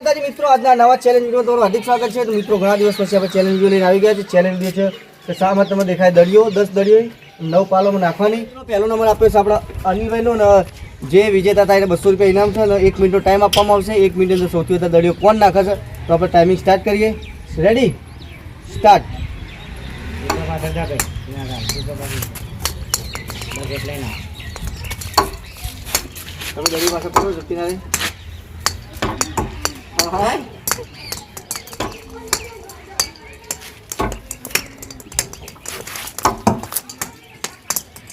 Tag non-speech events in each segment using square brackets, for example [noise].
મિત્રો, આજના નવા ચેલેન્જ વીડિયો તમારું હાર્દિક સ્વાગત છે. તો મિત્રો, ઘણા દિવસ પછી આપણે ચેલેન્જ વીડિયો લઈને આવી ગયા છે ચેલેન્જ વીડિયો છે કે શામાં તમે દેખાય? દળીઓ, દસ દળીઓ, નવ પાલોમાં નાખવાની. પહેલો નંબર આપ્યો છે આપણા અનિલભાઈનો ને જે વિજેતા થાય એને બસો રૂપિયા ઇનામ છે અને એક મિનિટનો ટાઈમ આપવામાં આવશે. એક મિનિટ અંદર સૌથી વધારે દળીઓ કોણ નાખે છે? તો આપણે ટાઈમિંગ સ્ટાર્ટ કરીએ. રેડી સ્ટાર્ટ તમે દળી પાસે કરો જતી ના હા હા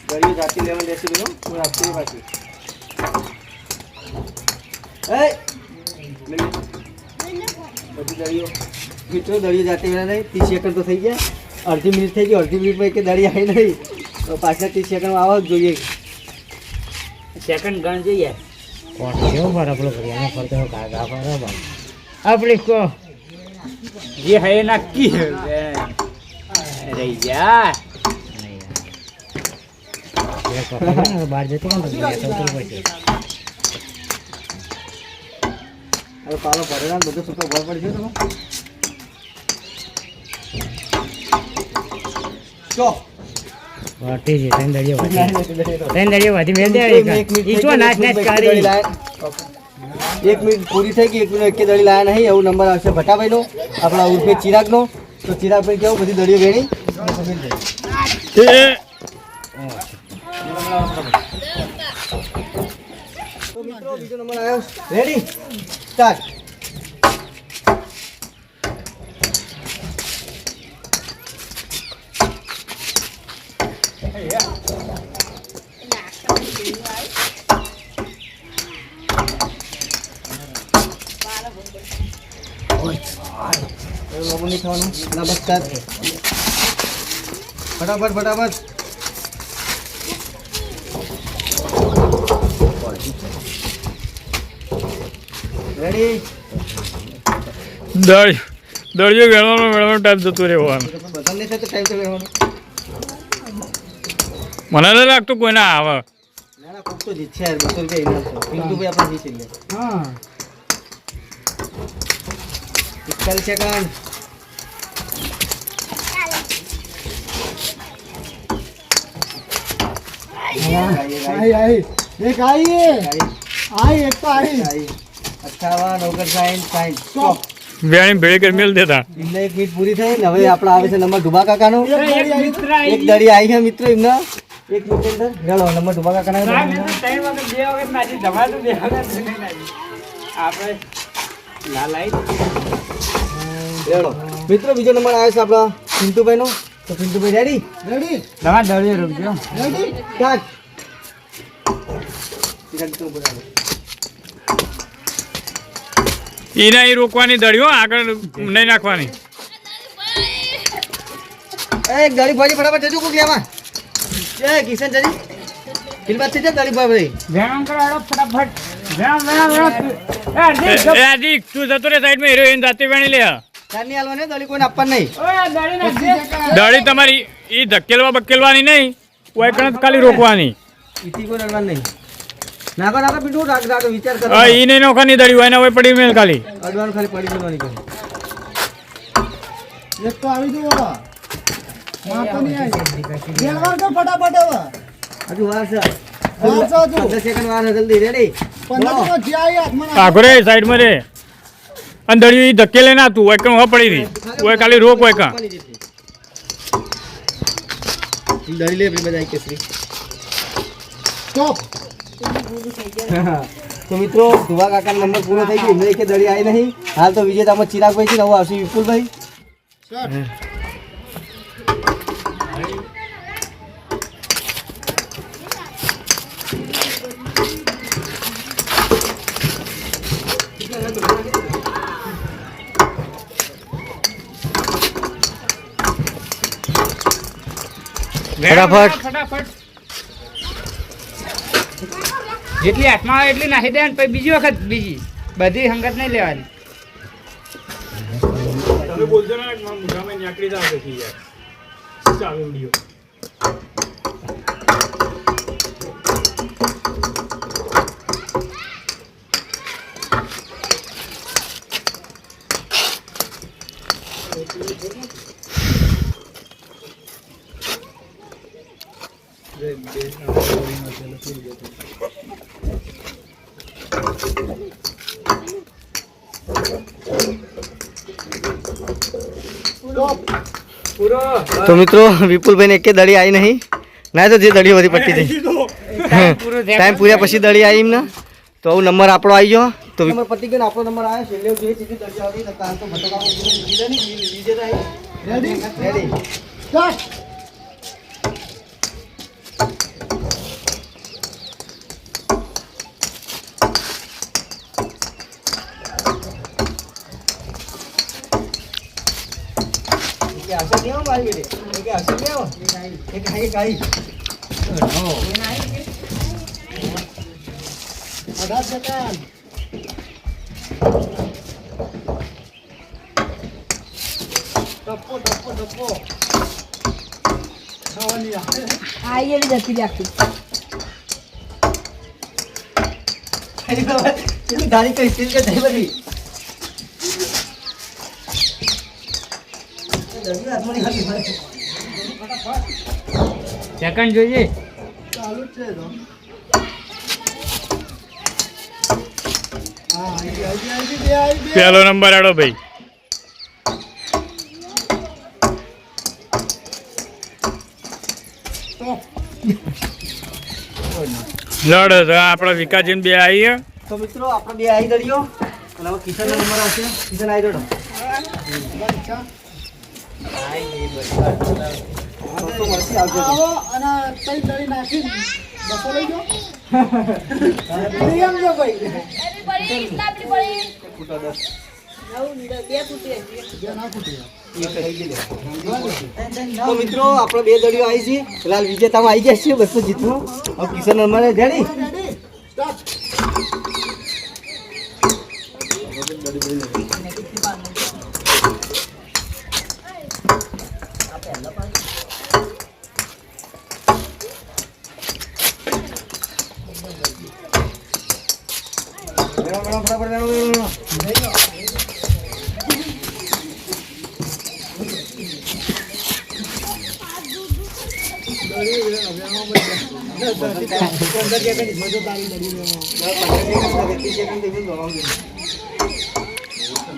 ગળીઓ જાતી લેવા દેશે બેનો હું આપતી નહીં પાછી એ બધી દળીઓ મિત્રો દળીઓ જાતી વેલા નહીં ત્રીસ સેકન્ડ તો થઈ ગયા અડધી મિનિટ થઈ ગઈ અડધી મિનિટમાં એક દળી આવી નહીં તો પાછલા ત્રીસ સેકન્ડમાં આવવા જ જોઈએ સેકન્ડ ગણ જોઈએ કોણ કેવો બરાબર કરી અમે ફરતો કાકા બરાબર આપણે કો જે હે નક્કી રહી જા બહાર જતો કોણ તો ઉતરવું પડશે હવે પાલો ભરેલા બધું સુકા ભર પડશે તમે ચો વાટી છે ત્રણ દળીઓ વાટી ત્રણ દળીઓ વાટી મેળ દે એક મિનિટ ઈ ગઈ, નાચ નાચ કરી. એક મિનિટ પૂરી થઈ ગઈ, એક મિનિટ એકે દળી લાયા નહીં, એવું નંબર આવશે ભટ્ટાભાઈનો, આપણા ઉર્ફે ચિરાગનો. તો ચિરાગભાઈ કેવું, બધી દળીઓ ગણી? નંબર આવ્યો. રેડી સ્ટાર્ટ બાબુ નહીં ખાવાનું. નમસ્કાર. ફટાફટ ફટાફટ. રેડી દળ દળિયો વેળવાનો વેળવાનો ટાઈમ જતો રહેવાનો બધાને છે તો ટાઈમ તો રહેવાનો મને નહીં લાગતું કોઈ ના આવે. ના ના કોક તો જીતશે યાર. બસો રૂપિયા ઇનામ છે. પિન્ટુભાઈ આપણે જીતી લે હા. પિસ્તાલીસ સેકન્ડ. આઈ આઈ. એક આઈ આઈ એક તો આઈ. અઠાવન ઓગણસાઠ સાઠ સ્ટોપ વેણી ભેળી કરી મેલ દેતા. એમને એક મિનિટ પૂરી થઈ ને હવે આપણે આવે છે નંબર ડુબા કાકાનો. એક દડી આવી છે મિત્રો એમના. એક મિનિટ અંદર નંબર ડુબા કાકાના. આપણે આઈ. મિત્રો બીજો નંબર આવે છે આપણા પિન્ટુભાઈનો તો પિન્ટુભાઈ રેડી રેડી તમારે દળીએ રૂપજો રેડી તો એને અહીં રોકવાની દળીઓ આગળ નહીં નાખવાની એ દડી ભાજી ફટાફટ જજો કોક લેવા એ કિશન જજી ફિલ્મ છે દડી ભાઈ વેણ કરાડો ફટાફટ વેણ વેણ વેણ એ હાર્દિક, તું જતો રે સાઈડમાં હીરો એને જાતે વેણી લે કોઈને આપવાની નહીં. ઓય દળી તમારી એ ધકેલવા બકેલવાની નહીં કોઈ કણ ખાલી રોકવાની. ઈથી કોઈ નહીં. નાખો નાખો પીઠું રાખ રાખ વિચાર કરો. હા ઈ નહીં નોખાની દળી હોય ને હવે પડી મેલ ખાલી. અડવાનું ખાલી પડી જવાની કરે. એક તો આવી જુઓ વાંધો નહીં આવી. ગેલવાર તો ફટાફટ હવે. હજુ વાર છે. વાર છે હજુ. પંદર સેકન્ડ વાર જલ્દી રેડી પંદર તો જે હાથમાં આગળ સાઈડમાં રે. અને દળીઓ ઈ ધકેલે ના હતું હોય કણ પડી રહી. હોય ખાલી રોક હોય કાં દડી લે બધા કેસરી. [laughs] તો મિત્રો ધુવા કાકા નંબર પૂરો થઈ ગયો. એમને એક દળી આવી નહીં. હાલ તો વિજેતામાં ચિરાગભાઈ છે ને હવે આવશે વિપુલભાઈ. ફટાફટ. ફટાફટ. જેટલી હાથમાં આવે એટલી નાખી દે ને પછી બીજી વખત બીજી. બધી સંગત નહીં લેવાની. તમે બોલજો ને મોઢામાં નીકળી જાવ પછી યાર. ચાલુ વીડિયો પૂરો તો મિત્રો વિપુલભાઈને એકે દડી આવી નહીં. ના તો જે દડીઓ બધી પટ્ટી થઈ ટાઈમ પૂર્યા પછી દડી આવી એમને. તો આવું નંબર આપણો આવી ગયો. તો નંબર ગયો આપણો નંબર આવ્યો છેલ્લે જે ચીજી દડી આવી તો કાલ તો ભટકાવો. લીધે નહીં લીધે રેડી રેડી સ્ટાર્ટ કે આવશે નહીં આવો મારી બેટી કે આવશે નહીં આવો એક આઈ એક આઈ અઢાર સેકન્ડ ટપ્પો ટપ્પો ટપ્પો ખાવાની આઈ એલી જતી રાખી પેલી ગાડી કઈ સ્ટીલ કે થઈ બધી? નહીં ખાતી ભાઈ. સેકન્ડ જોઈએ. ચાલુ છે તો. હા આવી આવી આવી બે આવી બે પહેલો નંબર આડો ભાઈ. લડ તો આપણા વિકાસજી બે આવી તો મિત્રો આપણે બે આવી દડીઓ. અને હવે કિશનનો નંબર આવશે. કિશન આવી દડો. આવો અને તઈ દળી નાખી બસો લઈ જાઓ. [laughs] નિયમ છે ભાઈ. બે ના ફૂટી તો મિત્રો આપણે બે દળીઓ આવી છે. લાલ વિજેતામાં આવી ગયા છીએ બસો જીતવું. કિશન અમારે રેડી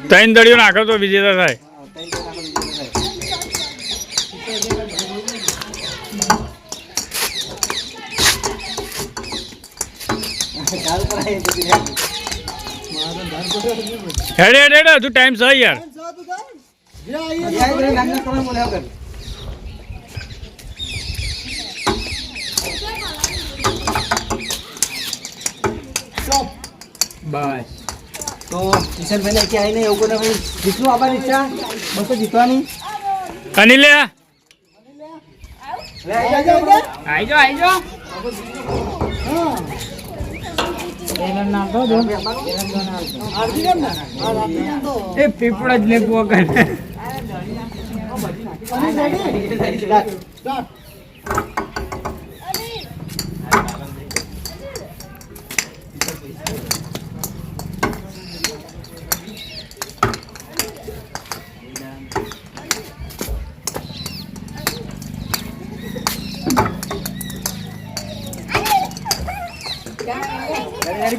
ત્રણ દળીઓ નાખો તો વિજેતા થાય. હેડે હેડે હેડે તું ટાઈમ છે યાર. બસ. તો એવું કોઈ ભાઈ જીતવું આપવાની ઈચ્છા? બસો જીતવાની. અનિલ લે લે, આવી જાઓ, આવી આઈ જાઓ આઈ જાઓ હા આરતી કેમ ના હા આરતી કેમ તો એ પીપળા જ લેપવો કરે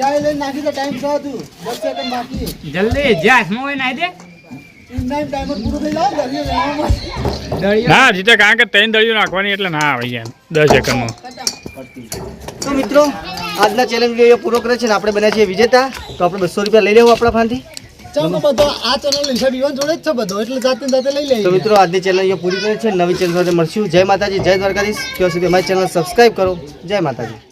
આવી લઈને નાખી દે ટાઈમ છે તું. દસ સેકન્ડ બાકી. જલ્દી જે હાથમાં હોય નાઈ દે? ઇન ટાઈમર પૂરું થઈ જાય દરિયો લેવામાં દળિયો ના જીતે કારણ કે ત્રણ દડીઓ નાખવાની એટલે ના આવે યાર. દસ સેકન્ડમાં તો મિત્રો આજના ચેલેન્જ વીડિયો પૂરો કરે છે ને આપણે બન્યા છીએ વિજેતા. તો આપણે બસો રૂપિયા લઈ લેવું આપણા ફાંથી. ચાલો બધો આ ચેનલ ઇન્સ્ટા વિવાન જોડે જ છે બધો એટલે જાતે જાતે લઈ તો મિત્રો આજની ચેનલ અહીંયા પૂરી કરે છે. નવી ચેનલ સાથે મળશું. જય માતાજી જય દ્વારકાધીશ. ત્યાં સુધી અમારી ચેનલ સબસ્ક્રાઈબ કરો. જય માતાજી.